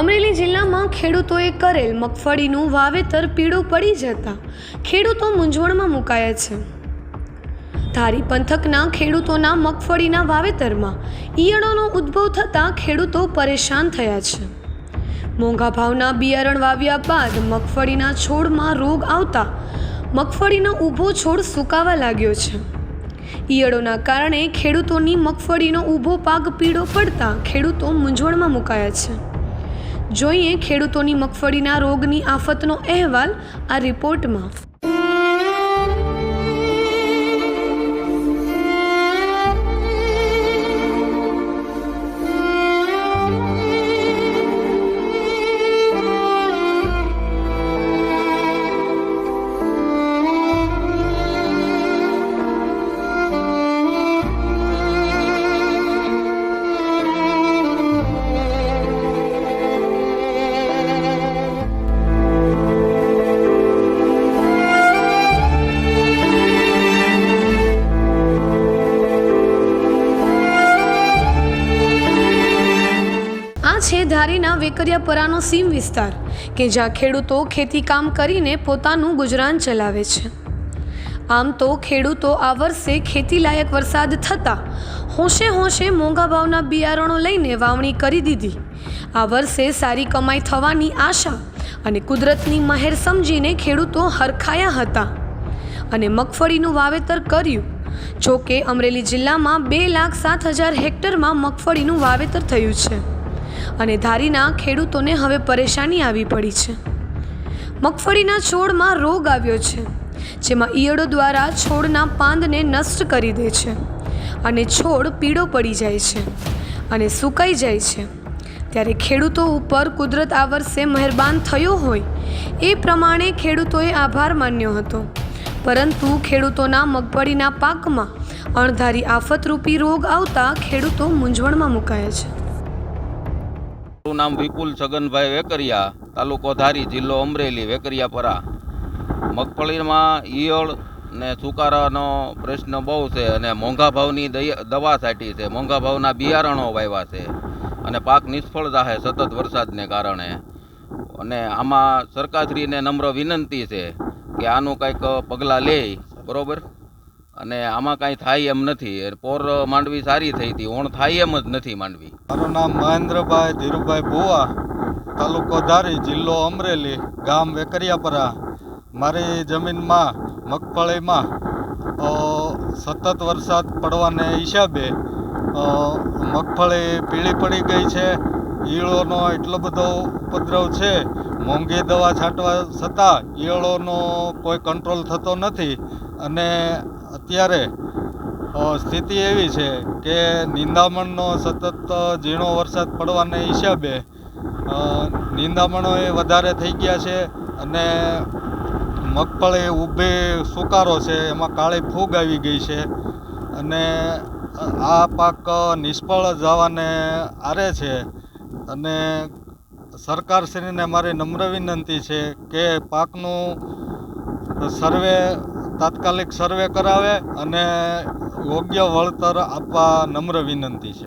અમરેલી જિલ્લામાં ખેડૂતોએ કરેલ મગફળીનું વાવેતર પીળું પડી જતાં ખેડૂતો મૂંઝવણમાં મુકાયા છે. ધારી પંથકના ખેડૂતોના મગફળીના વાવેતરમાં ઈયળોનો ઉદ્ભવ થતાં ખેડૂતો પરેશાન થયા છે. મોંઘા ભાવના બિયારણ વાવ્યા બાદ મગફળીના છોડમાં રોગ આવતા મગફળીનો ઊભો છોડ સુકાવા લાગ્યો છે. ઈયળોના કારણે ખેડૂતોની મગફળીનો ઊભો પાક પીળો પડતા ખેડૂતો મૂંઝવણમાં મુકાયા છે. જોઈએ ખેડૂતોની મગફળીના રોગની આફતનો અહેવાલ આ રિપોર્ટમાં. ધારીના વેકરિયાપરાનો સીમ વિસ્તાર, કે જ્યાં ખેડૂતો ખેતી કામ કરીને પોતાનું ગુજરાન ચલાવે છે. આમ તો ખેડૂતો આ વર્ષે ખેતીલાયક વરસાદ થતાં હોંશે હોંશે મોંઘા ભાવના બિયારણો લઈને વાવણી કરી દીધી. આ વર્ષે સારી કમાઈ થવાની આશા અને કુદરતની મહેર સમજીને ખેડૂતો હરખાયા હતા. અને મગફળીનું વાવેતર કર્યું જો કે અમરેલી જિલ્લામાં બે લાખ સાત હજાર હેક્ટરમાં મગફળીનું વાવેતર થયું છે. અને ધારીના ખેડૂતોને હવે પરેશાની આવી પડી છે. મગફળીના છોડમાં રોગ આવ્યો છે, જેમાં ઈયળો દ્વારા છોડના પાંદને નષ્ટ કરી દે છે અને છોડ પીળો પડી જાય છે અને સુકાઈ જાય છે. ત્યારે ખેડૂતો ઉપર કુદરત આ વર્ષે મહેરબાન થયો હોય એ પ્રમાણે ખેડૂતોએ આભાર માન્યો હતો. પરંતુ ખેડૂતોના મગફળીના પાકમાં અણધારી આફતરૂપી રોગ આવતા ખેડૂતો મૂંઝવણમાં મુકાયા છે. મારું નામ વિપુલ છગનભાઈ વેકરિયા, તાલુકો ધારી, જિલ્લો અમરેલી, વેકરિયાપરા. મગફળીમાં ઈયળ ને સુકારાનો પ્રશ્ન બહુ છે અને મોંઘા ભાવની દવા સાટી છે. મોંઘા ભાવના બિયારણો વાવ્યા છે અને પાક નિષ્ફળ જાહે સતત વરસાદને કારણે. અને આમાં સરકારશ્રીને નમ્ર વિનંતી છે કે આનું કંઈક પગલાં લે. બરોબર? અને આમાં કાંઈ થાય એમ નથી. પોર માંડવી સારી થઈ હતી. ઓણ થાય એમ જ નથી માંડવી. મારું નામ મહેન્દ્રભાઈ ધીરુભાઈ ભુવા, તાલુકો ધારી, જિલ્લો અમરેલી, ગામ વેકરિયાપરા. મારી જમીનમાં, મગફળીમાં સતત વરસાદ પડવાને હિસાબે મગફળી પીળી પડી ગઈ છે. ઈયળોનો એટલો બધો ઉપદ્રવ છે. મોંઘી દવા છાંટવા છતાં ઈયળોનો કોઈ કંટ્રોલ થતો નથી. અને અત્યારે સ્થિતિ એવી છે કે નિંદામણનો સતત ઝીણો વરસાદ પડવાને હિસાબે નિંદામણો એ વધારે થઈ ગયા છે અને મગફળી ઊભી સુકારો છે, એમાં કાળી ફૂગ આવી ગઈ છે અને આ પાક નિષ્ફળ જવાને આરે છે અને સરકારશ્રીને મારી નમ્ર વિનંતી છે કે પાકનું સર્વે તાત્કાલિક સર્વે કરાવે અને યોગ્ય વળતર આપવા નમ્ર વિનંતી છે.